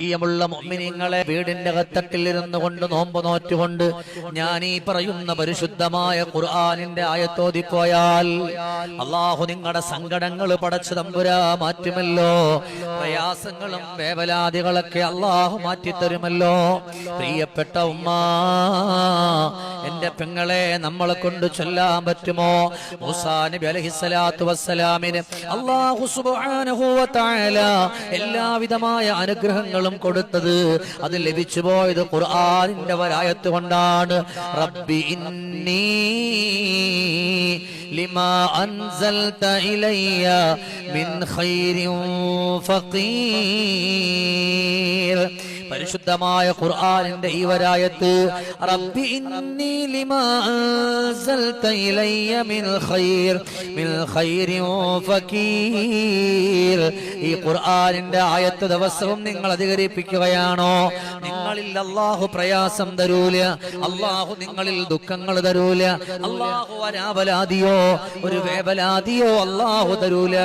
പ്രിയമുള്ള മുഅ്മിനീങ്ങളെ വീടിന്റെ കത്തട്ടിൽ ഇരുന്നു കൊണ്ട് നോമ്പ് നോറ്റുകൊണ്ട് ഞാൻ ഈ പറയുന്ന പരിശുദ്ധമായ ഖുർആനിന്റെ ആയത്തോതിപ്പോയാൽ അള്ളാഹു നിങ്ങളുടെ സങ്കടങ്ങൾ പടച്ചു തമ്പുരാ മാറ്റുമല്ലോ. പ്രയാസങ്ങളും വേവലാദികളൊക്കെ അള്ളാഹു മാറ്റിത്തരുമല്ലോ. പ്രിയപ്പെട്ട ഉമ്മ എന്റെ പെങ്ങളെ നമ്മളെ കൊണ്ട് ചൊല്ലാൻ പറ്റുമോ? നബി എല്ലാവിധമായ അനുഗ്രഹങ്ങളും കൊടുത്തത്. അത് ലഭിച്ചു പോയത് ഖുർആാനിന്റെ വരായത്ത് കൊണ്ടാണ്. റബ്ബി ഇന്നി ലിമാ അൻസൽത ഇലയ്യ മിൻ ഖൈരിൻ ഫഖീർ പരിശുദ്ധമായ ഖുർആാനിന്റെ ഈ വരായത്ത് റബ്ബി ഇന്നി ലിമാ അൻസൽത ഇലയ്യ മിൻ ഖൈർ മിൻ ഖൈരിൻ ഫഖീർ ഈ ഖുർആാനിന്റെ ആയത്ത് ദിവസവും നിങ്ങൾ അധികരിപ്പിക്കുകയാണോ? നിങ്ങളിൽ അള്ളാഹു പ്രയാസം തരൂല. അള്ളാഹു നിങ്ങളിൽ ദുഃഖങ്ങൾ തരൂല. അള്ളാഹു അനാവലാതിയോ ഒരു വേവലാതിയോ അള്ളാഹു തരൂല.